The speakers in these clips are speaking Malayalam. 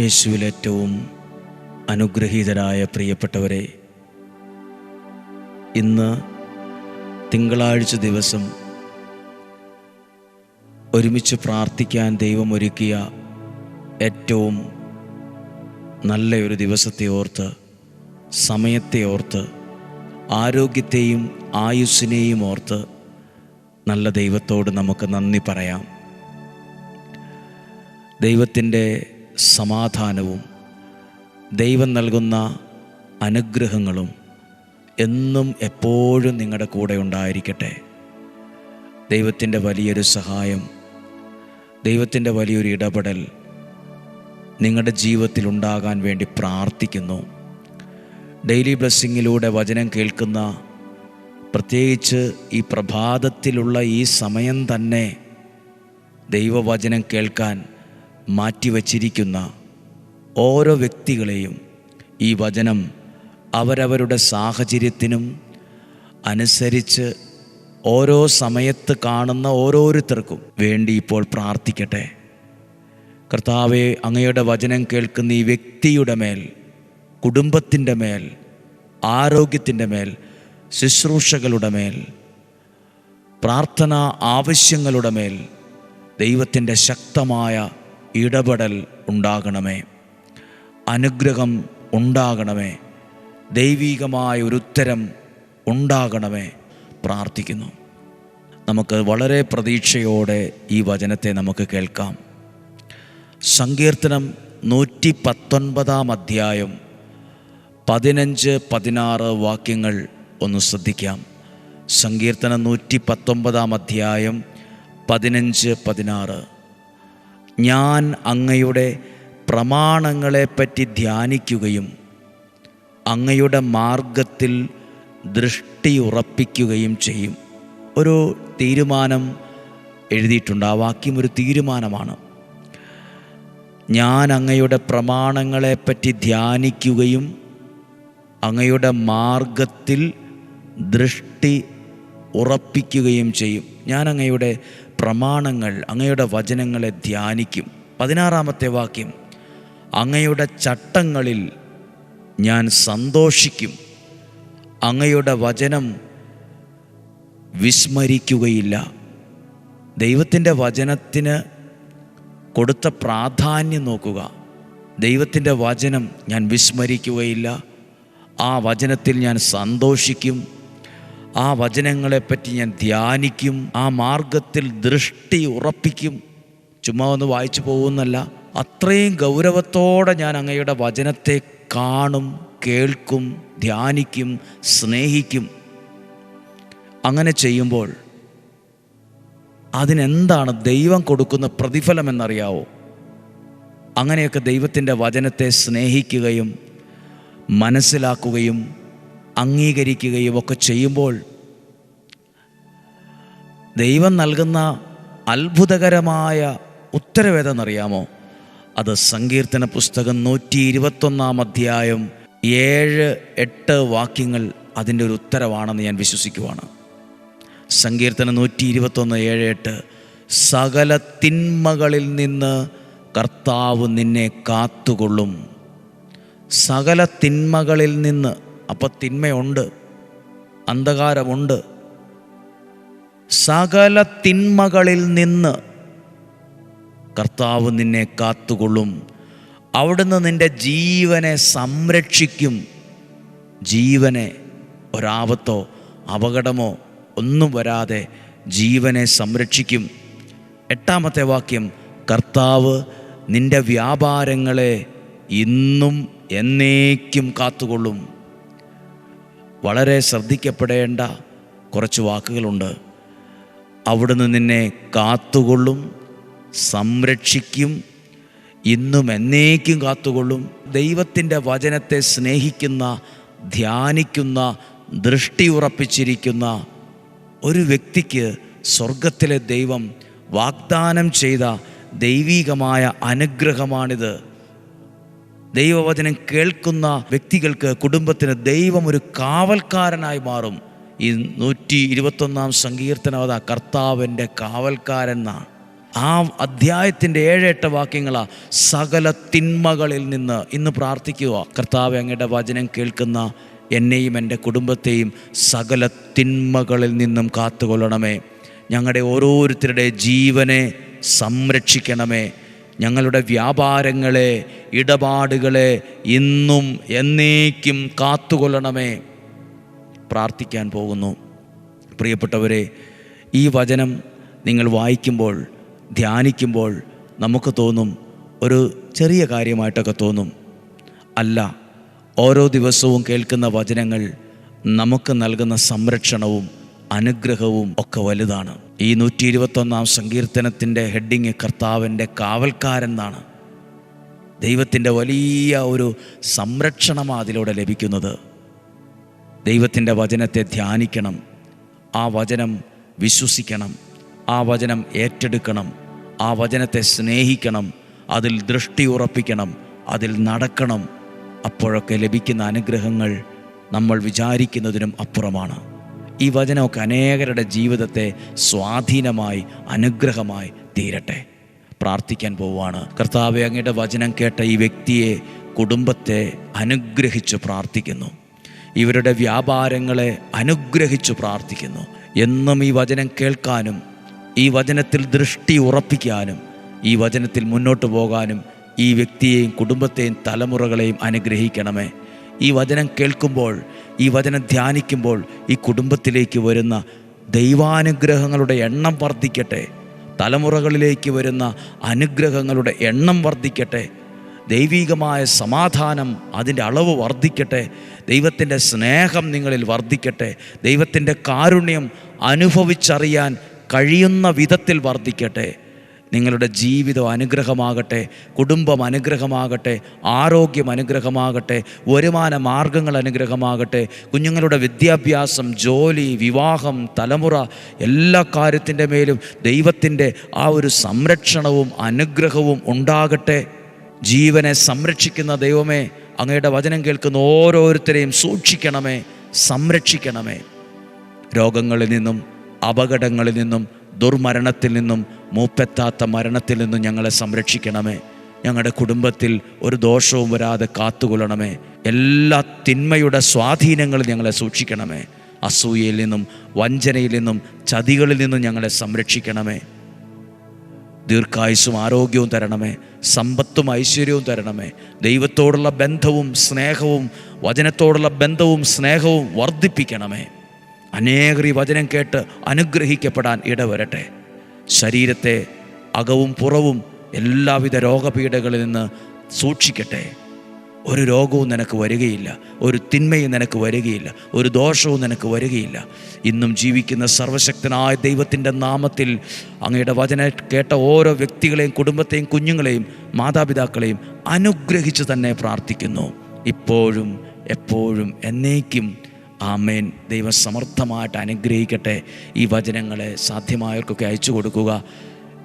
യേശുവിൽ ഏറ്റവും അനുഗ്രഹീതരായ പ്രിയപ്പെട്ടവരെ ഇന്ന് തിങ്കളാഴ്ച ദിവസം ഒരുമിച്ച് പ്രാർത്ഥിക്കാൻ ദൈവം ഒരുക്കിയ ഏറ്റവും നല്ല ഒരു ദിവസത്തെ ഓർത്ത് സമയത്തെ ഓർത്ത് ആരോഗ്യത്തെയും ആയുസ്സിനെയും ഓർത്ത് നല്ല ദൈവത്തോട് നമുക്ക് നന്ദി പറയാം. ദൈവത്തിന്റെ സമാധാനവും ദൈവം നൽകുന്ന അനുഗ്രഹങ്ങളും എന്നും എപ്പോഴും നിങ്ങളുടെ കൂടെ ഉണ്ടായിരിക്കട്ടെ. ദൈവത്തിന്റെ വലിയൊരു സഹായം ദൈവത്തിന്റെ വലിയൊരു ഇടപെടൽ നിങ്ങളുടെ ജീവിതത്തിൽ ഉണ്ടാകാൻ വേണ്ടി പ്രാർത്ഥിക്കുന്നു. ഡെയിലി ബ്ലെസ്സിങ്ങിലൂടെ വചനം കേൾക്കുന്ന പ്രത്യേകിച്ച് ഈ പ്രഭാതത്തിലുള്ള ഈ സമയം തന്നെ ദൈവവചനം കേൾക്കാൻ മാറ്റിവച്ചിരിക്കുന്ന ഓരോ വ്യക്തികളെയും ഈ വചനം അവരവരുടെ സാഹചര്യത്തിനും അനുസരിച്ച് ഓരോ സമയത്ത് കാണുന്ന ഓരോരുത്തർക്കും വേണ്ടി ഇപ്പോൾ പ്രാർത്ഥിക്കട്ടെ. കർത്താവെ അങ്ങയുടെ വചനം കേൾക്കുന്ന ഈ വ്യക്തിയുടെ മേൽ കുടുംബത്തിന്റെ മേൽ ആരോഗ്യത്തിന്റെ മേൽ ശുശ്രൂഷകളുടെ മേൽ പ്രാർത്ഥനാ ആവശ്യങ്ങളുടെ മേൽ ദൈവത്തിന്റെ ശക്തമായ ഇടപെടൽ ഉണ്ടാകണമേ. അനുഗ്രഹം ഉണ്ടാകണമേ. ദൈവീകമായ ഒരു ഉത്തരം ഉണ്ടാകണമേ പ്രാർത്ഥിക്കുന്നു. നമുക്ക് വളരെ പ്രതീക്ഷയോടെ ഈ വചനത്തെ നമുക്ക് കേൾക്കാം. സങ്കീർത്തനം നൂറ്റി പത്തൊൻപതാം അധ്യായം പതിനഞ്ച് പതിനാറ് വാക്യങ്ങൾ ഒന്ന് ശ്രദ്ധിക്കാം. സങ്കീർത്തനം നൂറ്റി പത്തൊൻപതാം അധ്യായം പതിനഞ്ച് പതിനാറ്. ഞാൻ അങ്ങയുടെ പ്രമാണങ്ങളെപ്പറ്റി ധ്യാനിക്കുകയും അങ്ങയുടെ മാർഗത്തിൽ ദൃഷ്ടി ഉറപ്പിക്കുകയും ചെയ്യും. ഒരു തീരുമാനം എഴുതിയിട്ടുണ്ട്. ആ വാക്യം ഒരു തീരുമാനമാണ്. ഞാൻ അങ്ങയുടെ പ്രമാണങ്ങളെപ്പറ്റി ധ്യാനിക്കുകയും അങ്ങയുടെ മാർഗത്തിൽ ദൃഷ്ടി ഉറപ്പിക്കുകയും ചെയ്യും. ഞാൻ അങ്ങയുടെ പ്രമാണങ്ങൾ അങ്ങയുടെ വചനങ്ങളെ ധ്യാനിക്കും. പതിനാറാമത്തെ വാക്യം അങ്ങയുടെ ചട്ടങ്ങളിൽ ഞാൻ സന്തോഷിക്കും. അങ്ങയുടെ വചനം വിസ്മരിക്കുകയില്ല. ദൈവത്തിന്റെ വചനത്തിന് കൊടുത്ത പ്രാധാന്യം നോക്കുക. ദൈവത്തിന്റെ വചനം ഞാൻ വിസ്മരിക്കുകയില്ല. ആ വചനത്തിൽ ഞാൻ സന്തോഷിക്കും. ആ വചനങ്ങളെപ്പറ്റി ഞാൻ ധ്യാനിക്കും ആ മാർഗത്തിൽ ദൃഷ്ടി ഉറപ്പിക്കും. ചുമ്മാ ഒന്ന് വായിച്ചു പോകുന്നല്ല അത്രയും ഗൗരവത്തോടെ ഞാൻ അങ്ങയുടെ വചനത്തെ കാണും കേൾക്കും ധ്യാനിക്കും സ്നേഹിക്കും. അങ്ങനെ ചെയ്യുമ്പോൾ അതിനെന്താണ് ദൈവം കൊടുക്കുന്ന പ്രതിഫലം എന്നറിയാവോ അങ്ങനെയൊക്കെ ദൈവത്തിന്റെ വചനത്തെ സ്നേഹിക്കുകയും മനസ്സിലാക്കുകയും അംഗീകരിക്കുകയും ഒക്കെ ചെയ്യുമ്പോൾ ദൈവം നൽകുന്ന അത്ഭുതകരമായ ഉത്തരവേതെന്നറിയാമോ? അത് സങ്കീർത്തന പുസ്തകം നൂറ്റി ഇരുപത്തൊന്നാം അധ്യായം ഏഴ് എട്ട് വാക്യങ്ങൾ അതിന്റെ ഒരു ഉത്തരവാണെന്ന് ഞാൻ വിശ്വസിക്കുവാണ്. സങ്കീർത്തനം നൂറ്റി ഇരുപത്തൊന്ന് ഏഴ് എട്ട് സകല തിന്മകളിൽ നിന്ന് കർത്താവ് നിന്നെ കാത്തുകൊള്ളും. സകല തിന്മകളിൽ നിന്ന് അപ്പം തിന്മയുണ്ട് അന്ധകാരമുണ്ട്. സകല തിന്മകളിൽ നിന്ന് കർത്താവ് നിന്നെ കാത്തുകൊള്ളും. അവിടുന്ന് നിന്റെ ജീവനെ സംരക്ഷിക്കും. ജീവനെ ഒരാപത്തോ അപകടമോ ഒന്നും വരാതെ ജീവനെ സംരക്ഷിക്കും. എട്ടാമത്തെ വാക്യം കർത്താവ് നിന്റെ വ്യാപാരങ്ങളെ ഇന്നും എന്നേക്കും കാത്തുകൊള്ളും. വളരെ ശ്രദ്ധിക്കപ്പെടേണ്ട കുറച്ച് വാക്കുകളുണ്ട്. അവിടുന്ന് നിന്നെ കാത്തുകൊള്ളും സംരക്ഷിക്കും ഇന്നും എന്നേക്കും കാത്തുകൊള്ളും. ദൈവത്തിന്റെ വചനത്തെ സ്നേഹിക്കുന്ന ധ്യാനിക്കുന്ന ദൃഷ്ടി ഉറപ്പിച്ചിരിക്കുന്ന ഒരു വ്യക്തിക്ക് സ്വർഗത്തിലെ ദൈവം വാഗ്ദാനം ചെയ്ത ദൈവീകമായ അനുഗ്രഹമാണിത്. ദൈവവചനം കേൾക്കുന്ന വ്യക്തികൾക്ക് കുടുംബത്തിന് ദൈവം ഒരു കാവൽക്കാരനായി മാറും. ഈ നൂറ്റി ഇരുപത്തൊന്നാം സങ്കീർത്തനം അതാ കർത്താവിന്റെ കാവൽക്കാരൻ എന്നാണ് ആ അധ്യായത്തിന്റെ ഏഴ് എട്ട് വാക്യങ്ങളാ സകല തിന്മകളിൽ നിന്ന് ഇന്ന് പ്രാർത്ഥിക്കുക. കർത്താവ് അങ്ങയുടെ വചനം കേൾക്കുന്ന എന്നെയും എന്റെ കുടുംബത്തെയും സകല തിന്മകളിൽ നിന്നും കാത്തുകൊള്ളണമേ. ഞങ്ങളുടെ ഓരോരുത്തരുടെ ജീവനെ സംരക്ഷിക്കണമേ. ഞങ്ങളുടെ വ്യാപാരങ്ങളെ ഇടപാടുകളെ ഇന്നും എന്നേക്കും കാത്തുകൊള്ളണമേ. പ്രാർത്ഥിക്കാൻ പോകുന്നു. പ്രിയപ്പെട്ടവരെ ഈ വചനം നിങ്ങൾ വായിക്കുമ്പോൾ ധ്യാനിക്കുമ്പോൾ നമുക്ക് തോന്നും ഒരു ചെറിയ കാര്യമായിട്ടൊക്കെ തോന്നും. അല്ല ഓരോ ദിവസവും കേൾക്കുന്ന വചനങ്ങൾ നമുക്ക് നൽകുന്ന സംരക്ഷണവും അനുഗ്രഹവും ഒക്കെ വലുതാണ്. ഈ നൂറ്റി ഇരുപത്തൊന്നാം സങ്കീർത്തനത്തിന്റെ ഹെഡിങ് കർത്താവിന്റെ കാവൽക്കാരെന്നാണ് ദൈവത്തിന്റെ വലിയ ഒരു സംരക്ഷണമാണ് അതിലൂടെ ലഭിക്കുന്നത്. ദൈവത്തിന്റെ വചനത്തെ ധ്യാനിക്കണം. ആ വചനം വിശ്വസിക്കണം. ആ വചനം ഏറ്റെടുക്കണം. ആ വചനത്തെ സ്നേഹിക്കണം. അതിൽ ദൃഷ്ടി ഉറപ്പിക്കണം. അതിൽ നടക്കണം. അപ്പോഴൊക്കെ ലഭിക്കുന്ന അനുഗ്രഹങ്ങൾ നമ്മൾ വിചാരിക്കുന്നതിനും അപ്പുറമാണ്. ഈ വചനമൊക്കെ അനേകരുടെ ജീവിതത്തെ സ്വാധീനമായി അനുഗ്രഹമായി തീരട്ടെ. പ്രാർത്ഥിക്കാൻ പോവുകയാണ്. കർത്താവെ അങ്ങയുടെ വചനം കേട്ട ഈ വ്യക്തിയെ കുടുംബത്തെ അനുഗ്രഹിച്ചു പ്രാർത്ഥിക്കുന്നു. ഇവരുടെ വ്യാപാരങ്ങളെ അനുഗ്രഹിച്ചു പ്രാർത്ഥിക്കുന്നു. എന്നും ഈ വചനം കേൾക്കാനും ഈ വചനത്തിൽ ദൃഷ്ടി ഉറപ്പിക്കാനും ഈ വചനത്തിൽ മുന്നോട്ട് പോകാനും ഈ വ്യക്തിയെയും കുടുംബത്തെയും തലമുറകളെയും അനുഗ്രഹിക്കണമേ. ഈ വചനം കേൾക്കുമ്പോൾ ഈ വചനം ധ്യാനിക്കുമ്പോൾ ഈ കുടുംബത്തിലേക്ക് വരുന്ന ദൈവാനുഗ്രഹങ്ങളുടെ എണ്ണം വർദ്ധിക്കട്ടെ. തലമുറകളിലേക്ക് വരുന്ന അനുഗ്രഹങ്ങളുടെ എണ്ണം വർദ്ധിക്കട്ടെ. ദൈവീകമായ സമാധാനം അതിന്റെ അളവ് വർദ്ധിക്കട്ടെ. ദൈവത്തിന്റെ സ്നേഹം നിങ്ങളിൽ വർദ്ധിക്കട്ടെ. ദൈവത്തിന്റെ കാരുണ്യം അനുഭവിച്ചറിയാൻ കഴിയുന്ന വിധത്തിൽ വർദ്ധിക്കട്ടെ. നിങ്ങളുടെ ജീവിതം അനുഗ്രഹമാകട്ടെ കുടുംബം അനുഗ്രഹമാകട്ടെ ആരോഗ്യം അനുഗ്രഹമാകട്ടെ വരുമാന മാർഗങ്ങൾ അനുഗ്രഹമാകട്ടെ കുഞ്ഞുങ്ങളുടെ വിദ്യാഭ്യാസം ജോലി വിവാഹം തലമുറ എല്ലാ കാര്യത്തിന്റെ മേലും ദൈവത്തിന്റെ ആ ഒരു സംരക്ഷണവും അനുഗ്രഹവും ഉണ്ടാകട്ടെ. ജീവനെ സംരക്ഷിക്കുന്ന ദൈവമേ അങ്ങയുടെ വചനം കേൾക്കുന്ന ഓരോരുത്തരെയും സൂക്ഷിക്കണമേ സംരക്ഷിക്കണമേ. രോഗങ്ങളിൽ നിന്നും അപകടങ്ങളിൽ നിന്നും ദുർമരണത്തിൽ നിന്നും മൂപ്പെത്താത്ത മരണത്തിൽ നിന്നും ഞങ്ങളെ സംരക്ഷിക്കണമേ. ഞങ്ങളുടെ കുടുംബത്തിൽ ഒരു ദോഷവും വരാതെ കാത്തുകൊള്ളണമേ. എല്ലാ തിന്മയുടെ സ്വാധീനങ്ങളും ഞങ്ങളെ സൂക്ഷിക്കണമേ. അസൂയയിൽ നിന്നും വഞ്ചനയിൽ നിന്നും ചതികളിൽ നിന്നും ഞങ്ങളെ സംരക്ഷിക്കണമേ. ദീർഘായുസും ആരോഗ്യവും തരണമേ. സമ്പത്തും ഐശ്വര്യവും തരണമേ. ദൈവത്തോടുള്ള ബന്ധവും സ്നേഹവും വചനത്തോടുള്ള ബന്ധവും സ്നേഹവും വർദ്ധിപ്പിക്കണമേ. അനേകരി വചനം കേട്ട് അനുഗ്രഹിക്കപ്പെടാൻ ഇടവരട്ടെ. ശരീരത്തെ അകവും പുറവും എല്ലാവിധ രോഗപീഠകളിൽ നിന്ന് സൂക്ഷിക്കട്ടെ. ഒരു രോഗവും നിനക്ക് വരികയില്ല. ഒരു തിന്മയും നിനക്ക് വരികയില്ല. ഒരു ദോഷവും നിനക്ക് വരികയില്ല. ഇന്നും ജീവിക്കുന്ന സർവശക്തനായ ദൈവത്തിന്റെ നാമത്തിൽ അങ്ങയുടെ വചന കേട്ട ഓരോ വ്യക്തികളെയും കുടുംബത്തെയും കുഞ്ഞുങ്ങളെയും മാതാപിതാക്കളെയും അനുഗ്രഹിച്ച് തന്നെ പ്രാർത്ഥിക്കുന്നു. ഇപ്പോഴും എപ്പോഴും എന്നേക്കും ആമേൻ. ദൈവം സമർത്ഥമായിട്ട് അനുഗ്രഹിക്കട്ടെ ഈ വചനങ്ങളെ സാധ്യമായവർക്കൊക്കെ അയച്ചു കൊടുക്കുക.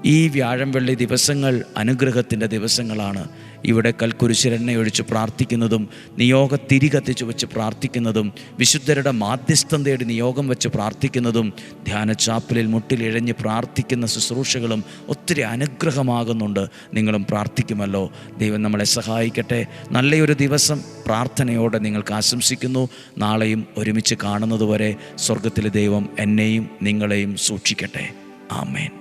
ഈ വ്യാഴം വെള്ളി ദിവസങ്ങൾ അനുഗ്രഹത്തിന്റെ ദിവസങ്ങളാണ്. ഇവിടെ കൽക്കുരിശിരെണ്ണ ഒഴിച്ച് പ്രാർത്ഥിക്കുന്നതും നിയോഗ തിരി കത്തിച്ച് വെച്ച് പ്രാർത്ഥിക്കുന്നതും വിശുദ്ധരുടെ മാധ്യസ്ഥം തേടി നിയോഗം വെച്ച് പ്രാർത്ഥിക്കുന്നതും ധ്യാനച്ചാപ്പലിൽ മുട്ടിലിഴഞ്ഞ് പ്രാർത്ഥിക്കുന്ന ശുശ്രൂഷകളും ഒത്തിരി അനുഗ്രഹമാകുന്നുണ്ട്. നിങ്ങളും പ്രാർത്ഥിക്കുമല്ലോ. ദൈവം നമ്മളെ സഹായിക്കട്ടെ. നല്ലൊരു ദിവസം പ്രാർത്ഥനയോടെ നിങ്ങൾക്ക് ആശംസിക്കുന്നു. നാളെയും ഒരുമിച്ച് കാണുന്നതുവരെ സ്വർഗത്തിലെ ദൈവം എന്നെയും നിങ്ങളെയും സൂക്ഷിക്കട്ടെ. ആമേൻ.